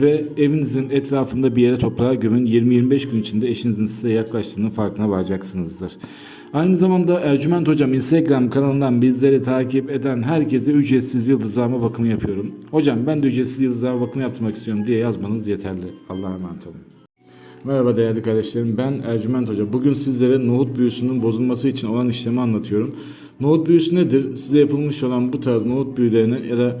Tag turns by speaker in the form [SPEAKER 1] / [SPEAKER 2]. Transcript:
[SPEAKER 1] ve evinizin etrafında bir yere toprağa gömün. 20-25 gün içinde eşinizin size yaklaştığının farkına varacaksınızdır. Aynı zamanda Ercüment Hocam Instagram kanalından bizleri takip eden herkese ücretsiz yıldızlama bakımı yapıyorum. Hocam ben de ücretsiz yıldızlama bakımı yaptırmak istiyorum diye yazmanız yeterli. Allah'a emanet olun. Merhaba değerli kardeşlerim ben Ercüment Hoca. Bugün sizlere nohut büyüsünün bozulması için olan işlemi anlatıyorum. Nohut büyüsü nedir? Size yapılmış olan bu tarz nohut büyülerini ya da